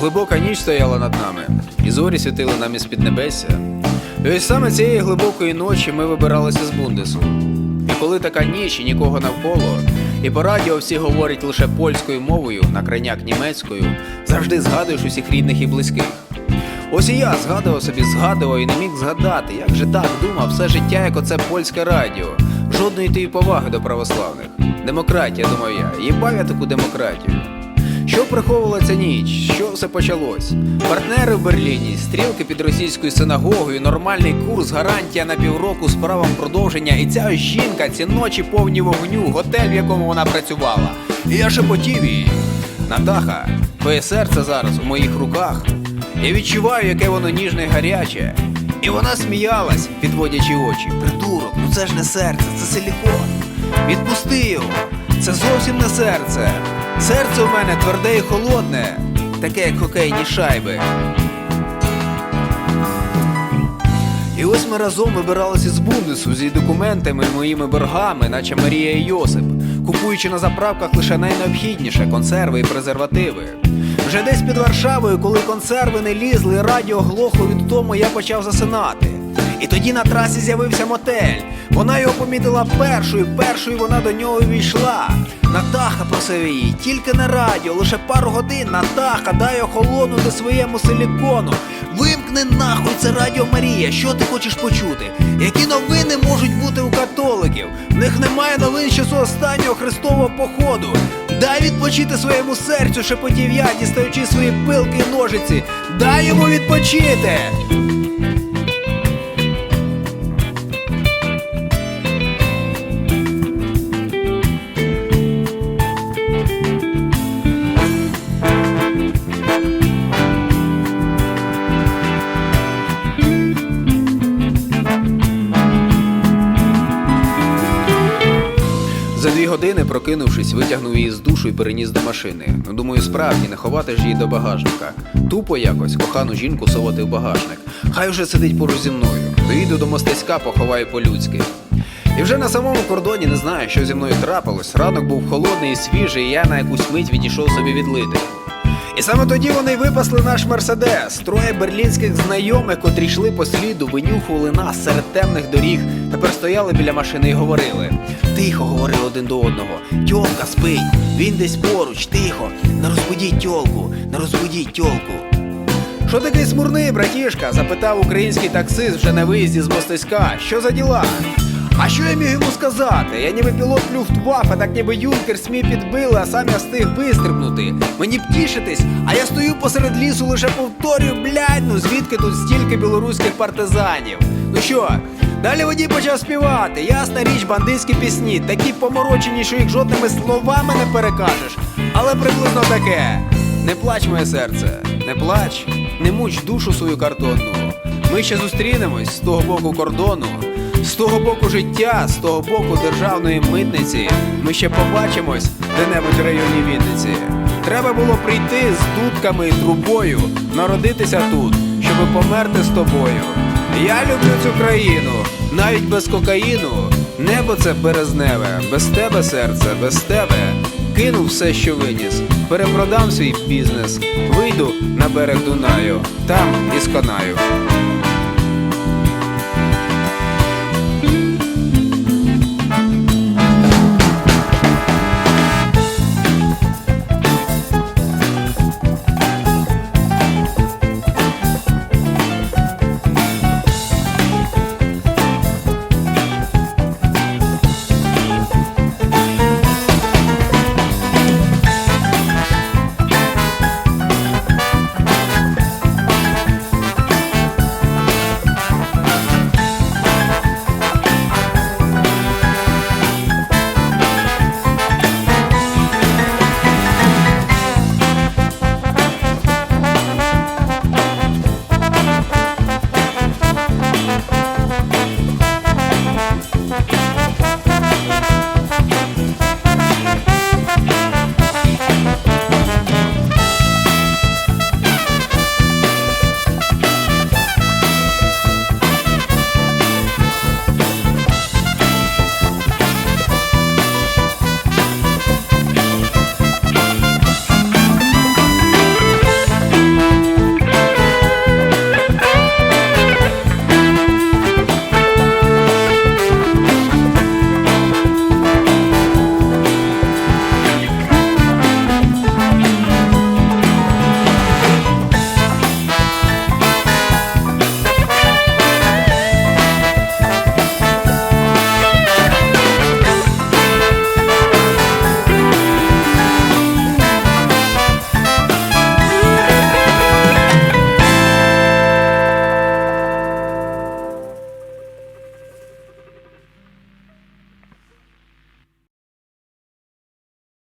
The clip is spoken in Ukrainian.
Глибока ніч стояла над нами, і зорі світили нам із під піднебесся. І ось саме цієї глибокої ночі ми вибиралися з Бундесу. І коли така ніч і нікого навколо, і по радіо всі говорять лише польською мовою, на крайняк німецькою, завжди згадуєш усіх рідних і близьких. Ось і я згадував собі, згадував і не міг згадати, як же так думав все життя, як оце польське радіо. Жодної тієї поваги до православних. Демократія, думав я, їбав я таку демократію. Що приховувала ця ніч? Що все почалось? Партнери в Берліні, стрілки під російською синагогою, нормальний курс, гарантія на півроку з правом продовження. І ця жінка, ці ночі повні вогню, готель, в якому вона працювала. І я шепотів їй. Натаха, твоє серце зараз у моїх руках. Я відчуваю, яке воно ніжне і гаряче. І вона сміялась, підводячи очі. Придурок, ну це ж не серце, це силікон. Відпусти його. Це зовсім не серце. Серце у мене тверде і холодне, таке як хокейні шайби. І ось ми разом вибиралися з Бундесу зі документами і моїми боргами, наче Марія і Йосип, купуючи на заправках лише найнеобхідніше консерви і презервативи. Вже десь під Варшавою, коли консерви не лізли, радіо глохло від тому, я почав засинати. І тоді на трасі з'явився мотель. Вона його помітила першою, першою вона до нього увійшла. Натаха просив її, тільки на радіо, лише пару годин. Натаха, дай охолонути своєму силікону. Вимкни нахуй це Радіо Марія. Що ти хочеш почути? Які новини можуть бути у католиків? В них немає новин часу останнього Христового походу. Дай відпочити своєму серцю, шепотів я, дістаючи свої пилки і ножиці. Дай йому відпочити. Години, прокинувшись, витягнув її з душу і переніс до машини. Ну, Думаю, справді не ховати ж її до багажника. Тупо якось кохану жінку совати в багажник. Хай уже сидить поруч зі мною. Доїду до мостецька, поховаю по-людськи. І вже на самому кордоні не знаю, що зі мною трапилось. Ранок був холодний і свіжий, і я на якусь мить відійшов собі відлити. І саме тоді вони випасли наш мерседес. Троє берлінських знайомих, котрі йшли по сліду, винюхували нас серед темних доріг. Тепер стояли біля машини і говорили. Тихо говорили один до одного. Тьолка спить, він десь поруч, тихо. Не розбудіть тьолку, не розбудіть тьолку. Що такий смурний, братішка? запитав український таксист вже на виїзді з мостиська. Що за діла? А що я міг йому сказати? Я ніби пілот Люфтваффе, так ніби юнкер смі підбили, а сам я встиг вистрибнути. Мені б тішитись, а я стою посеред лісу, лише повторюю, блядь, ну звідки тут стільки білоруських партизанів? Ну що, далі водій почав співати. Ясна річ, бандитські пісні, такі поморочені, що їх жодними словами не перекажеш. Але приблизно таке. Не плач, моє серце, не плач, не муч душу свою картонну. Ми ще зустрінемось з того боку кордону. З того боку життя, з того боку державної митниці, ми ще побачимось де-небудь в районі Вінниці. Треба було прийти з дудками і трубою, народитися тут, щоби померти з тобою. Я люблю цю країну, навіть без кокаїну. Небо це березневе, без тебе серце, без тебе. Кину все, що виніс, перепродам свій бізнес, вийду на берег Дунаю, там і сконаю.